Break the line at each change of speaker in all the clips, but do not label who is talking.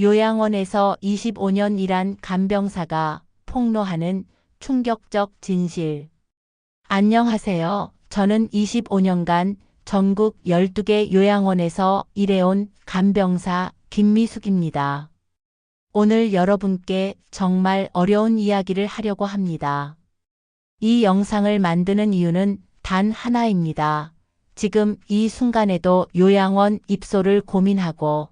요양원에서 25년 일한 간병사가 폭로하는 충격적 진실. 안녕하세요. 저는 25년간 전국 12개 요양원에서 일해온 간병사 김미숙입니다. 오늘 여러분께 정말 어려운 이야기를 하려고 합니다. 이 영상을 만드는 이유는 단 하나입니다. 지금 이 순간에도 요양원 입소를 고민하고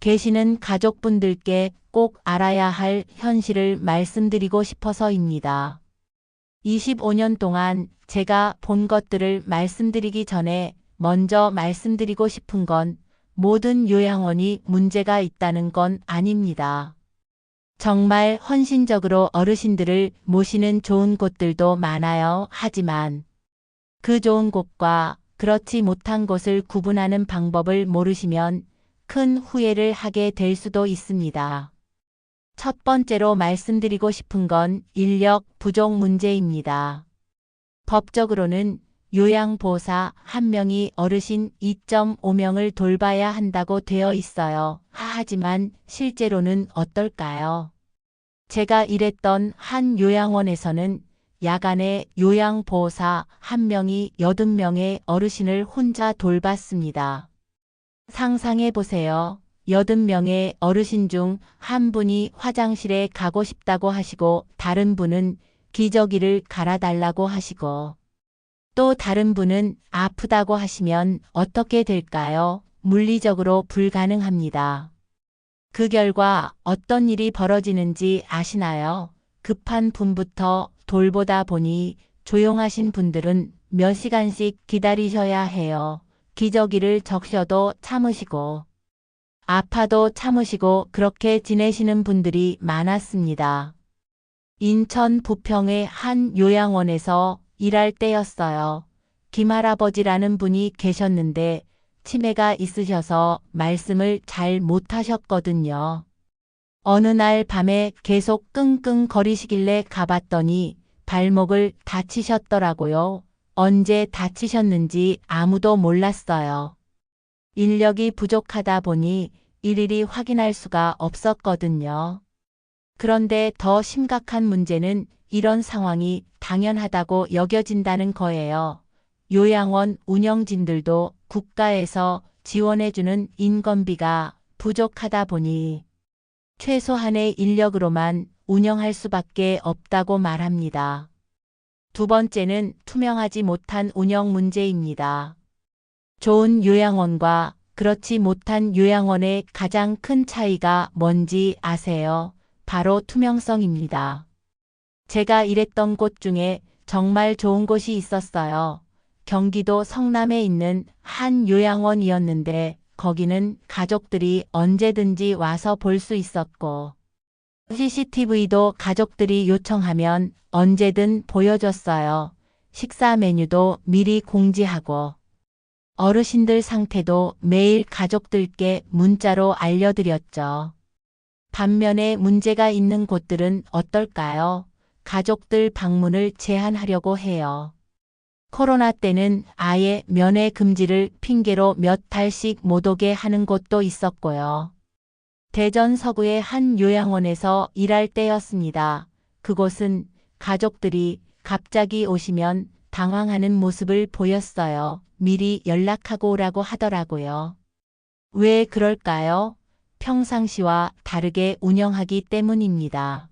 계시는 가족분들께 꼭 알아야 할 현실을 말씀드리고 싶어서입니다. 25년 동안 제가 본 것들을 말씀드리기 전에 먼저 말씀드리고 싶은 건 모든 요양원이 문제가 있다는 건 아닙니다. 정말 헌신적으로 어르신들을 모시는 좋은 곳들도 많아요. 하지만 그 좋은 곳과 그렇지 못한 곳을 구분하는 방법을 모르시면 큰 후회를 하게 될 수도 있습니다. 첫 번째로 말씀드리고 싶은 건 인력 부족 문제입니다. 법적으로는 요양보호사 한 명이 어르신 2.5명을 돌봐야 한다고 되어 있어요. 하지만 실제로는 어떨까요? 제가 일했던 한 요양원에서는 야간에 요양보호사 한 명이 80명의 어르신을 혼자 돌봤습니다. 상상해 보세요. 80명의 어르신 중 한 분이 화장실에 가고 싶다고 하시고 다른 분은 기저귀를 갈아달라고 하시고 또 다른 분은 아프다고 하시면 어떻게 될까요? 물리적으로 불가능합니다. 그 결과 어떤 일이 벌어지는지 아시나요? 급한 분부터 돌보다 보니 조용하신 분들은 몇 시간씩 기다리셔야 해요. 기저귀를 적셔도 참으시고 아파도 참으시고 그렇게 지내시는 분들이 많았습니다. 인천 부평의 한 요양원에서 일할 때였어요. 김할아버지라는 분이 계셨는데 치매가 있으셔서 말씀을 잘 못하셨거든요. 어느 날 밤에 계속 끙끙 거리시길래 가봤더니 발목을 다치셨더라고요. 언제 다치셨는지 아무도 몰랐어요. 인력이 부족하다 보니 일일이 확인할 수가 없었거든요. 그런데 더 심각한 문제는 이런 상황이 당연하다고 여겨진다는 거예요. 요양원 운영진들도 국가에서 지원해주는 인건비가 부족하다 보니 최소한의 인력으로만 운영할 수밖에 없다고 말합니다. 두 번째는 투명하지 못한 운영 문제입니다. 좋은 요양원과 그렇지 못한 요양원의 가장 큰 차이가 뭔지 아세요? 바로 투명성입니다. 제가 일했던 곳 중에 정말 좋은 곳이 있었어요. 경기도 성남에 있는 한 요양원이었는데 거기는 가족들이 언제든지 와서 볼 수 있었고 CCTV도 가족들이 요청하면 언제든 보여줬어요. 식사 메뉴도 미리 공지하고 어르신들 상태도 매일 가족들께 문자로 알려드렸죠. 반면에 문제가 있는 곳들은 어떨까요? 가족들 방문을 제한하려고 해요. 코로나 때는 아예 면회 금지를 핑계로 몇 달씩 못 오게 하는 곳도 있었고요. 대전 서구의 한 요양원에서 일할 때였습니다. 그곳은 가족들이 갑자기 오시면 당황하는 모습을 보였어요. 미리 연락하고 오라고 하더라고요. 왜 그럴까요? 평상시와 다르게 운영하기 때문입니다.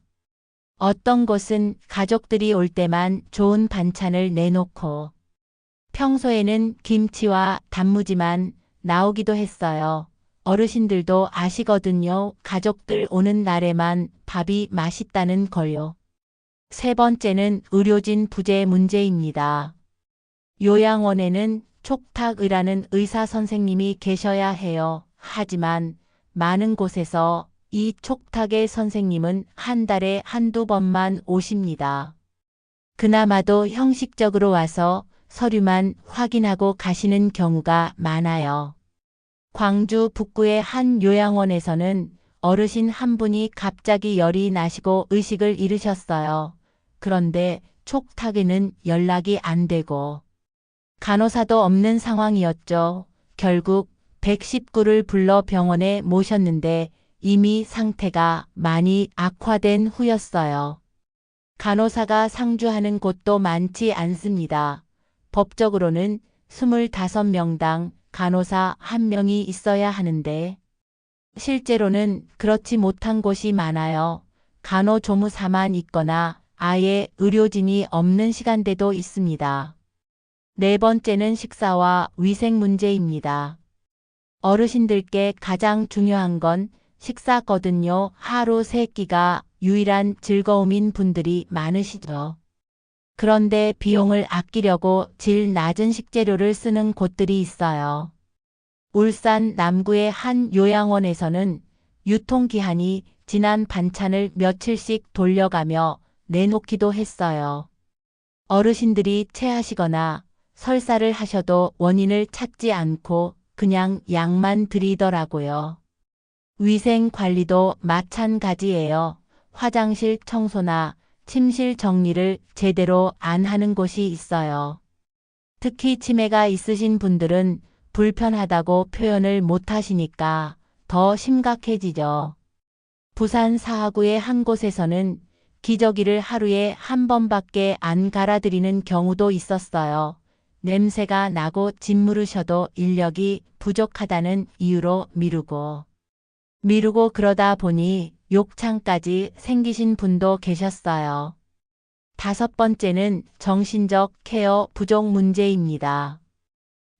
어떤 곳은 가족들이 올 때만 좋은 반찬을 내놓고 평소에는 김치와 단무지만 나오기도 했어요. 어르신들도 아시거든요. 가족들 오는 날에만 밥이 맛있다는 걸요. 세 번째는 의료진 부재 문제입니다. 요양원에는 촉탁의라는 의사 선생님이 계셔야 해요. 하지만 많은 곳에서 이 촉탁의 선생님은 한 달에 한두 번만 오십니다. 그나마도 형식적으로 와서 서류만 확인하고 가시는 경우가 많아요. 광주 북구의 한 요양원에서는 어르신 한 분이 갑자기 열이 나시고 의식을 잃으셨어요. 그런데 촉탁에는 연락이 안 되고 간호사도 없는 상황이었죠. 결국 119를 불러 병원에 모셨는데 이미 상태가 많이 악화된 후였어요. 간호사가 상주하는 곳도 많지 않습니다. 법적으로는 25명당 간호사 1명이 있어야 하는데 실제로는 그렇지 못한 곳이 많아요. 간호조무사만 있거나 아예 의료진이 없는 시간대도 있습니다. 네 번째는 식사와 위생 문제입니다. 어르신들께 가장 중요한 건 식사거든요. 하루 세 끼가 유일한 즐거움인 분들이 많으시죠. 그런데 비용을 아끼려고 질 낮은 식재료를 쓰는 곳들이 있어요. 울산 남구의 한 요양원에서는 유통기한이 지난 반찬을 며칠씩 돌려가며 내놓기도 했어요. 어르신들이 체하시거나 설사를 하셔도 원인을 찾지 않고 그냥 약만 드리더라고요. 위생 관리도 마찬가지예요. 화장실 청소나 침실 정리를 제대로 안 하는 곳이 있어요. 특히 치매가 있으신 분들은 불편하다고 표현을 못 하시니까 더 심각해지죠. 부산 사하구의 한 곳에서는 기저귀를 하루에 한 번밖에 안 갈아드리는 경우도 있었어요. 냄새가 나고 짓무르셔도 인력이 부족하다는 이유로 미루고 미루고 그러다 보니 욕창까지 생기신 분도 계셨어요. 다섯 번째는 정신적 케어 부족 문제입니다.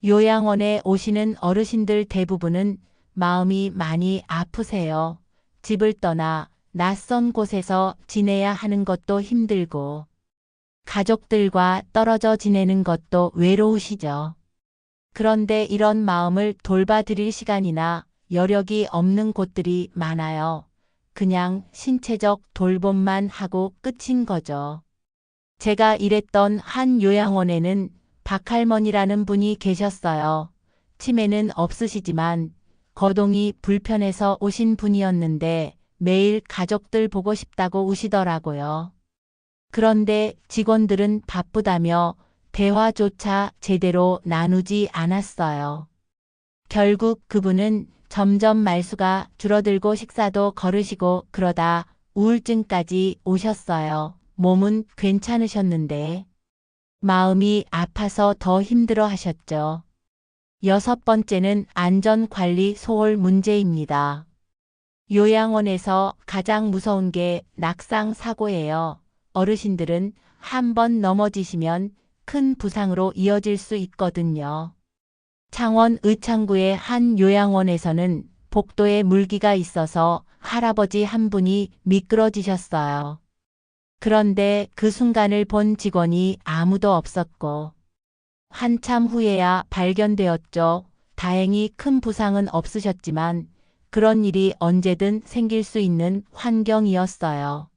요양원에 오시는 어르신들 대부분은 마음이 많이 아프세요. 집을 떠나 낯선 곳에서 지내야 하는 것도 힘들고 가족들과 떨어져 지내는 것도 외로우시죠. 그런데 이런 마음을 돌봐드릴 시간이나 여력이 없는 곳들이 많아요. 그냥 신체적 돌봄만 하고 끝인 거죠. 제가 일했던 한 요양원에는 박할머니라는 분이 계셨어요. 치매는 없으시지만 거동이 불편해서 오신 분이었는데 매일 가족들 보고 싶다고 우시더라고요. 그런데 직원들은 바쁘다며 대화조차 제대로 나누지 않았어요. 결국 그분은 점점 말수가 줄어들고 식사도 거르시고 그러다 우울증까지 오셨어요. 몸은 괜찮으셨는데 마음이 아파서 더 힘들어 하셨죠. 여섯 번째는 안전관리 소홀 문제입니다. 요양원에서 가장 무서운 게 낙상 사고예요. 어르신들은 한 번 넘어지시면 큰 부상으로 이어질 수 있거든요. 창원 의창구의 한 요양원에서는 복도에 물기가 있어서 할아버지 한 분이 미끄러지셨어요. 그런데 그 순간을 본 직원이 아무도 없었고 한참 후에야 발견되었죠. 다행히 큰 부상은 없으셨지만 그런 일이 언제든 생길 수 있는 환경이었어요.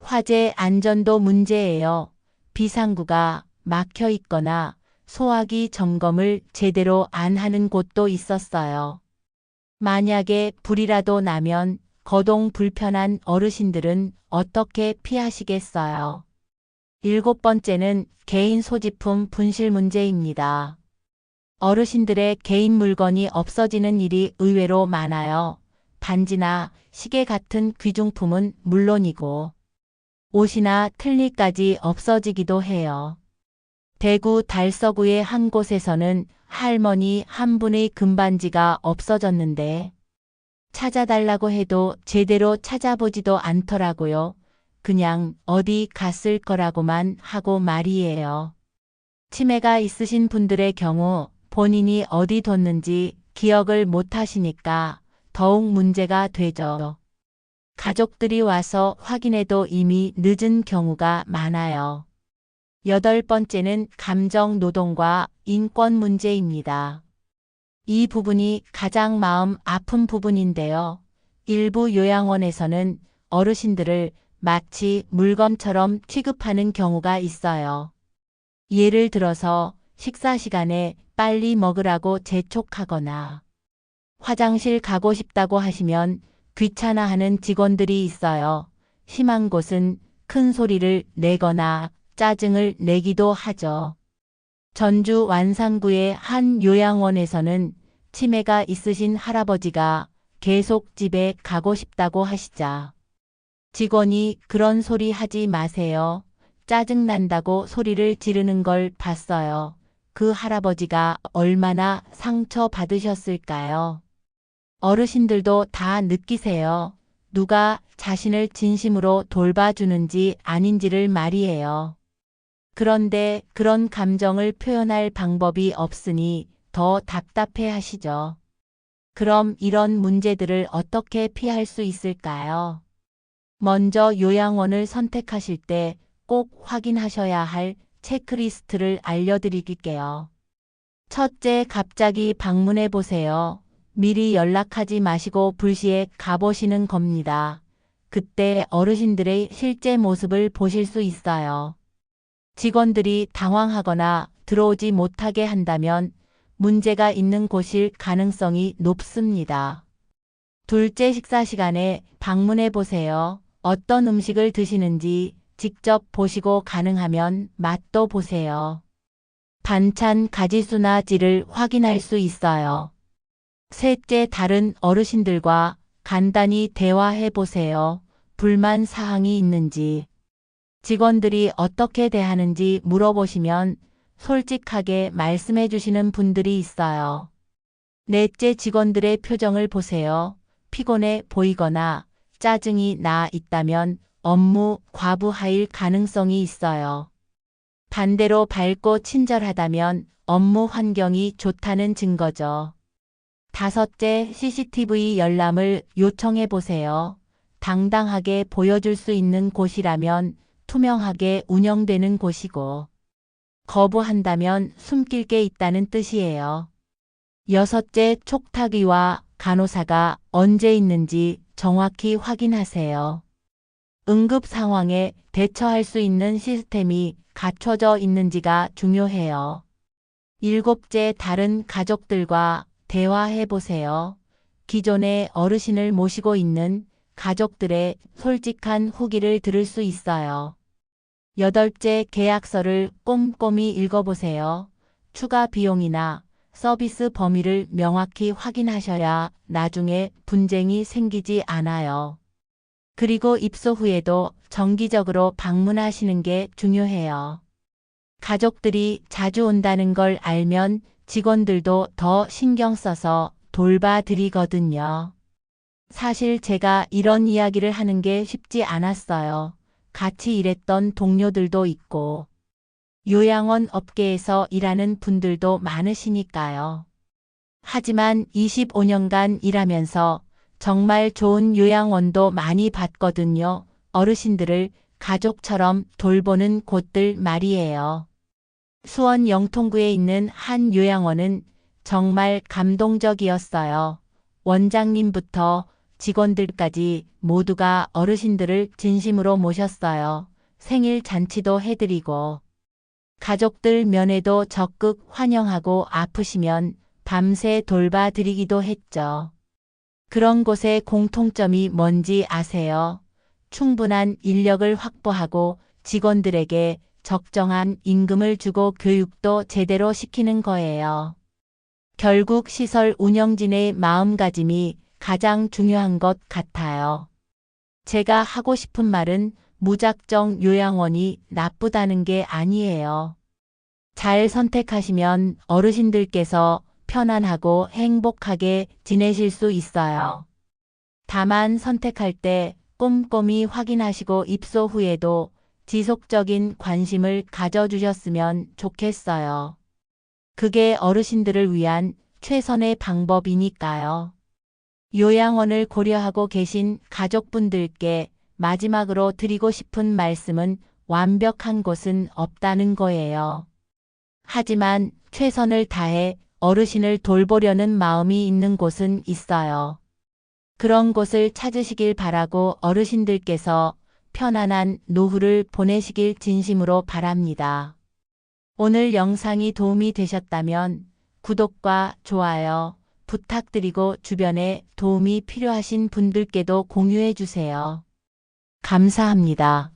화재 안전도 문제예요. 비상구가 막혀 있거나 소화기 점검을 제대로 안 하는 곳도 있었어요. 만약에 불이라도 나면 거동 불편한 어르신들은 어떻게 피하시겠어요? 일곱 번째는 개인 소지품 분실 문제입니다. 어르신들의 개인 물건이 없어지는 일이 의외로 많아요. 반지나 시계 같은 귀중품은 물론이고 옷이나 틀니까지 없어지기도 해요. 대구 달서구의 한 곳에서는 할머니 한 분의 금반지가 없어졌는데 찾아달라고 해도 제대로 찾아보지도 않더라고요. 그냥 어디 갔을 거라고만 하고 말이에요. 치매가 있으신 분들의 경우 본인이 어디 뒀는지 기억을 못 하시니까 더욱 문제가 되죠. 가족들이 와서 확인해도 이미 늦은 경우가 많아요. 여덟 번째는 감정 노동과 인권 문제입니다. 이 부분이 가장 마음 아픈 부분인데요. 일부 요양원에서는 어르신들을 마치 물건처럼 취급하는 경우가 있어요. 예를 들어서 식사 시간에 빨리 먹으라고 재촉하거나 화장실 가고 싶다고 하시면 귀찮아하는 직원들이 있어요. 심한 곳은 큰 소리를 내거나 짜증을 내기도 하죠. 전주 완산구의 한 요양원에서는 치매가 있으신 할아버지가 계속 집에 가고 싶다고 하시자. 직원이 그런 소리 하지 마세요. 짜증난다고 소리를 지르는 걸 봤어요. 그 할아버지가 얼마나 상처 받으셨을까요? 어르신들도 다 느끼세요. 누가 자신을 진심으로 돌봐주는지 아닌지를 말이에요. 그런데 그런 감정을 표현할 방법이 없으니 더 답답해 하시죠. 그럼 이런 문제들을 어떻게 피할 수 있을까요? 먼저 요양원을 선택하실 때 꼭 확인하셔야 할 체크리스트를 알려드릴게요. 첫째, 갑자기 방문해 보세요. 미리 연락하지 마시고 불시에 가보시는 겁니다. 그때 어르신들의 실제 모습을 보실 수 있어요. 직원들이 당황하거나 들어오지 못하게 한다면 문제가 있는 곳일 가능성이 높습니다. 둘째 식사 시간에 방문해 보세요. 어떤 음식을 드시는지 직접 보시고 가능하면 맛도 보세요. 반찬 가지수나 질을 확인할 수 있어요. 셋째, 다른 어르신들과 간단히 대화해 보세요. 불만 사항이 있는지, 직원들이 어떻게 대하는지 물어보시면 솔직하게 말씀해 주시는 분들이 있어요. 넷째, 직원들의 표정을 보세요. 피곤해 보이거나 짜증이 나 있다면 업무 과부하일 가능성이 있어요. 반대로 밝고 친절하다면 업무 환경이 좋다는 증거죠. 다섯째, CCTV 열람을 요청해 보세요. 당당하게 보여줄 수 있는 곳이라면 투명하게 운영되는 곳이고, 거부한다면 숨길 게 있다는 뜻이에요. 여섯째, 촉탁위와 간호사가 언제 있는지 정확히 확인하세요. 응급 상황에 대처할 수 있는 시스템이 갖춰져 있는지가 중요해요. 일곱째, 다른 가족들과 대화해 보세요. 기존의 어르신을 모시고 있는 가족들의 솔직한 후기를 들을 수 있어요. 여덟째, 계약서를 꼼꼼히 읽어보세요. 추가 비용이나 서비스 범위를 명확히 확인하셔야 나중에 분쟁이 생기지 않아요. 그리고 입소 후에도 정기적으로 방문하시는 게 중요해요. 가족들이 자주 온다는 걸 알면 직원들도 더 신경 써서 돌봐드리거든요. 사실 제가 이런 이야기를 하는 게 쉽지 않았어요. 같이 일했던 동료들도 있고, 요양원 업계에서 일하는 분들도 많으시니까요. 하지만 25년간 일하면서 정말 좋은 요양원도 많이 봤거든요. 어르신들을 가족처럼 돌보는 곳들 말이에요. 수원 영통구에 있는 한 요양원은 정말 감동적이었어요. 원장님부터 직원들까지 모두가 어르신들을 진심으로 모셨어요. 생일 잔치도 해드리고, 가족들 면회도 적극 환영하고 아프시면 밤새 돌봐드리기도 했죠. 그런 곳의 공통점이 뭔지 아세요? 충분한 인력을 확보하고 직원들에게 적정한 임금을 주고 교육도 제대로 시키는 거예요. 결국 시설 운영진의 마음가짐이 가장 중요한 것 같아요. 제가 하고 싶은 말은 무작정 요양원이 나쁘다는 게 아니에요. 잘 선택하시면 어르신들께서 편안하고 행복하게 지내실 수 있어요. 다만 선택할 때 꼼꼼히 확인하시고 입소 후에도 지속적인 관심을 가져주셨으면 좋겠어요. 그게 어르신들을 위한 최선의 방법이니까요. 요양원을 고려하고 계신 가족분들께 마지막으로 드리고 싶은 말씀은 완벽한 곳은 없다는 거예요. 하지만 최선을 다해 어르신을 돌보려는 마음이 있는 곳은 있어요. 그런 곳을 찾으시길 바라고 어르신들께서 편안한 노후를 보내시길 진심으로 바랍니다. 오늘 영상이 도움이 되셨다면 구독과 좋아요 부탁드리고 주변에 도움이 필요하신 분들께도 공유해 주세요. 감사합니다.